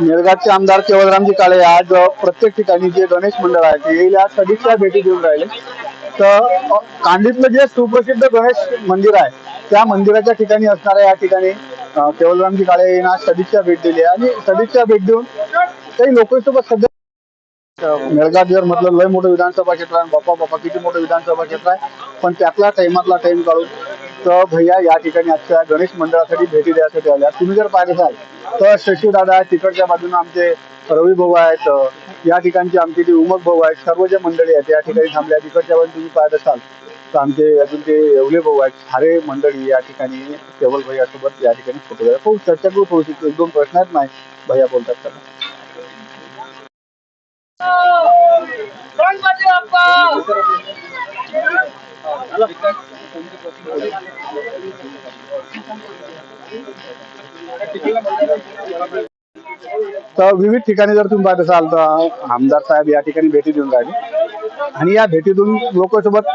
निळगावचे आमदार केवळरामजी काळे आज प्रत्येक ठिकाणी जे गणेश मंडळ आहे ते येईल या सदिच्छा भेटी देऊन राहिले. तर कांदीतलं जे सुप्रसिद्ध गणेश मंदिर आहे त्या मंदिराच्या ठिकाणी असणाऱ्या या ठिकाणी अ, केवळरामजी काळे यांना सदिच्छा भेट दिली. आणि सदिच्छा भेट देऊन काही लोकांसोबत सध्या मेळघाट जर म्हटलं लय मोठं विधानसभा क्षेत्र आहे बाप्पा बाप्पा किती मोठं विधानसभा क्षेत्र आहे पण त्यातला टाइमातला टाइम काढून तर भैया या ठिकाणी आजच्या गणेश मंडळासाठी भेटी द्यायसाठी आल्या. तुम्ही जर पाहिलं असाल तर शशीदादा आहेत तिकडच्या बाजूने आमचे रवी भाऊ आहेत या ठिकाणचे आमचे जे उमक भाऊ आहेत सर्व जे मंडळी आहेत या ठिकाणी थांबल्या. तिकडच्या बाजूने तुम्ही पाहत असाल तर आमचे अजून ते येवले भाऊ आहेत सारे मंडळी या ठिकाणी केवल भैया सोबत या ठिकाणी फोटो घ्या खूप चर्चा करू थोडीशी एक दोन प्रश्न आहेत नाही भैया बोलतात त्यांना तर विविध ठिकाणी जर तुम्ही पाहत असाल तर आमदार साहेब या ठिकाणी भेटी देऊन राहिले. आणि या भेटीतून लोकांसोबत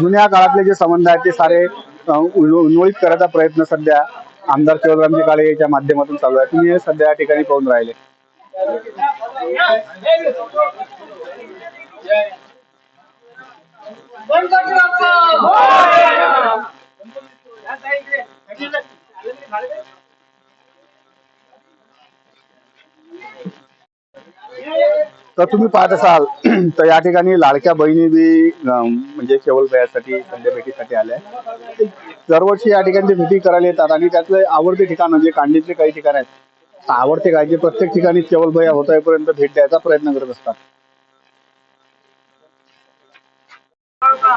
जुन्या काळातले जे संबंध आहेत ते सारे अं, उन्मळीत करायचा प्रयत्न सध्या आमदार केवळरामजी काळे याच्या माध्यमातून चालू आहे. तुम्ही सध्या या ठिकाणी पाहून राहिले. गणपती तर तुम्ही पाहत असाल तर या ठिकाणी लाडक्या बहिणी बी म्हणजे केवळ भयासाठी संध्या भेटीसाठी आल्या दरवर्षी या ठिकाणी ते भेटी करायला येतात आणि त्यातले आवडते ठिकाण म्हणजे कांडीतले काही ठिकाण आहेत. आवडते काय जे प्रत्येक ठिकाणी केवळ भया होत पर्यंत भेट द्यायचा प्रयत्न करत असतात.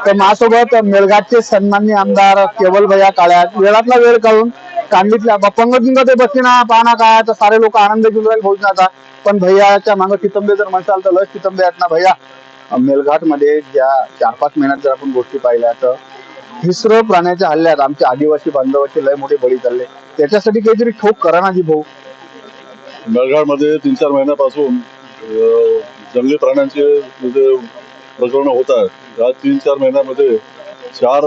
तर माझ्यासोबत मेळघाटचे सन्मान्य आमदार केवल भैया काळ्यात वेळातला वेळ काढून कांडीतल्या पंगतुंग ते बसीना पाहणा काय तर सारे लोक आनंद घेऊन राहिले भोजनाचा. पण भैयाच्या मागं चितंबे जर म्हणसाल तर लस चितंबे आहेत ना भैया. मेलघाटमध्ये ज्या चार पाच महिन्यात जर आपण गोष्टी पाहिल्या तर हिस्र प्राण्याच्या हल्ल्यात आमच्या आदिवासी बांधवाचे लय मोठे बळी चालले. त्याच्यासाठी काहीतरी ठोक करा ना जी भाऊ. मेळघाटमध्ये तीन चार महिन्यापासून जंगली प्राण्यांचे म्हणजे प्रकरण होत आहेत या तीन चार महिन्यामध्ये चार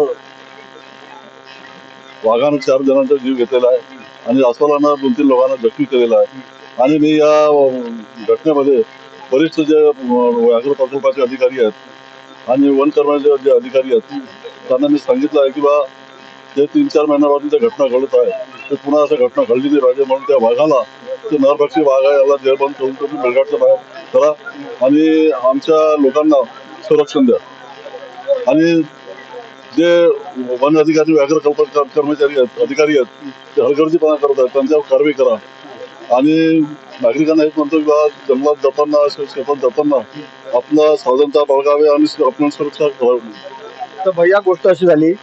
वाघानं चार जणांचा जीव घेतलेला आहे. आणि अस्वलानं दोन तीन लोकांना जखमी केलेला आहे. आणि मी या घटनेमध्ये वरिष्ठ जे व्याघ्र प्रकल्पाचे अधिकारी आहेत आणि वन कर्मचारी जे अधिकारी आहेत त्यांना मी सांगितलं आहे की बा जे तीन चार महिन्यापासून ज्या घटना घडत आहे ते पुन्हा असं घटना घडली नाही पाहिजे म्हणून त्या वाघाला ते नरभक्षी वाघ आहे याला जेरबंद करून तुम्ही मेळघाटच्या बाहेर करा आणि आमच्या लोकांना संरक्षण द्या. आणि जे वन अधिकारी व्याघ्र कर्मचारी आहेत अधिकारी आहेत ते हलगर्जीपणा करत आहेत त्यांच्यावर कारवाई करा. आणि नागरिकांना एक म्हणतो की बा जंगलात जाताना शेतात जाताना आपलं सावधानता बाळगावे आणि आपण सुरक्षा तर भैया गोष्ट अशी झाली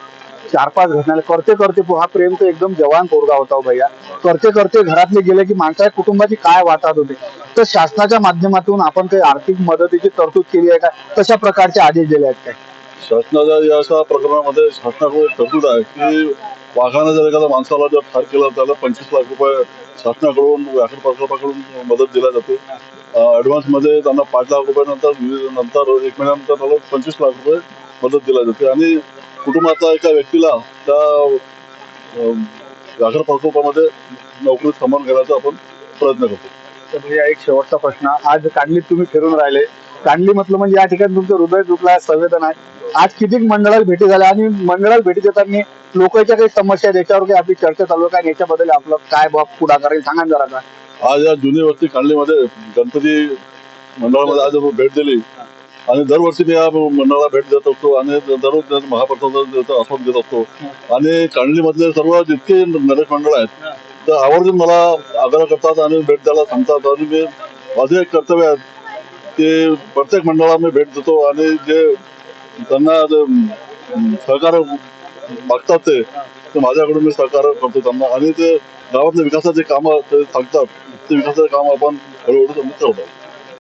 चार पाच घटना करते करते हा प्रेम तर एकदम जवान पोरगा होता हो भैया. करते करते घरातले गेले की माणसाच्या कुटुंबाची काय वाटत होते? तर शासनाच्या माध्यमातून आपण काही आर्थिक मदतीची तरतूद केली आहे का? तशा प्रकारचे आदेश दिले आहेत काय? शासनाच्या या अशा प्रकरणामध्ये शासनाकडे तरतूद आहे की वाघानं जर एखाद्या माणसाला जर ठार केला त्याला पंचवीस लाख रुपये शासनाकडून व्याघ्र प्रकल्पाकडून मदत दिल्या जाते. ऍडव्हान्समध्ये त्यांना पाच लाख रुपये नंतर नंतर एक महिन्यानंतर त्याला पंचवीस लाख रुपये मदत दिल्या जाते. आणि कुटुंबातला एका व्यक्तीला त्या अं, व्याघ्र प्रकल्पामध्ये नोकरीत समान घेण्याचा आपण प्रयत्न करतो. तर भैया एक शेवटचा प्रश्न. आज कांडलीत तुम्ही फिरून राहिले. कांडली म्हटलं म्हणजे या ठिकाणी तुमचं हृदय दुखला संवेदना संवेदन आहे. आज किती मंडळात भेटी झाल्या आणि मंडळात भेटी देताना लोकांच्या काही समस्या याच्यावर काही आपली चर्चा चालू आहे याच्याबद्दल आपलं काय बाब पुढाकार आहे सांगा जरा का आज या जुनी वस्ती कांडलीमध्ये गणपती मंडळामध्ये आज भेट दिली. आणि दरवर्षी मी या मंडळाला भेट देत असतो आणि दररोज महाप्रसादाचा आस्वाद घेत असतो. आणि कांडलीमधले सर्व जितके नरेश मंडळ आहेत तर आवर्जून मला आग्रह करतात आणि भेट द्यायला सांगतात. आणि मी माझे एक कर्तव्य आहे ते प्रत्येक मंडळाला मी भेट देतो आणि जे त्यांना जे, सहकार्य मागतात ते ते माझ्याकडून मी सहकार्य करतो त्यांना. आणि ते गावातल्या विकासाचे कामं ते सांगतात ते विकासाचे काम आपण हळूहळू समजून ठेवतो